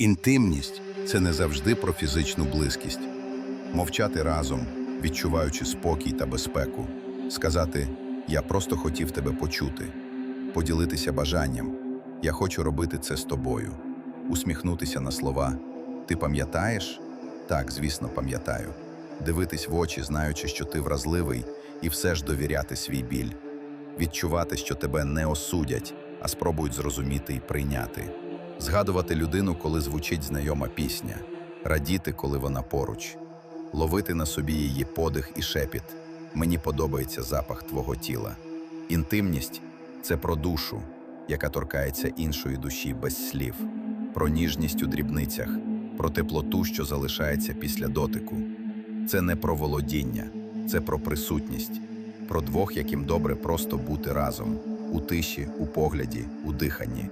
Інтимність це не завжди про фізичну близькість. Мовчати разом, відчуваючи спокій та безпеку, сказати Я просто хотів тебе почути, поділитися бажанням. Я хочу робити це з тобою, усміхнутися на слова. Ти пам'ятаєш? Так, звісно, пам'ятаю. Дивитись в очі, знаючи, що ти вразливий, і все ж довіряти свій біль, відчувати, що тебе не осудять, а спробують зрозуміти і прийняти, згадувати людину, коли звучить знайома пісня, радіти, коли вона поруч, ловити на собі її подих і шепіт. Мені подобається запах твого тіла. Інтимність це про душу, яка торкається іншої душі без слів, про ніжність у дрібницях, про теплоту, що залишається після дотику. Це не про володіння, це про присутність, про двох, яким добре просто бути разом у тиші, у погляді, у диханні.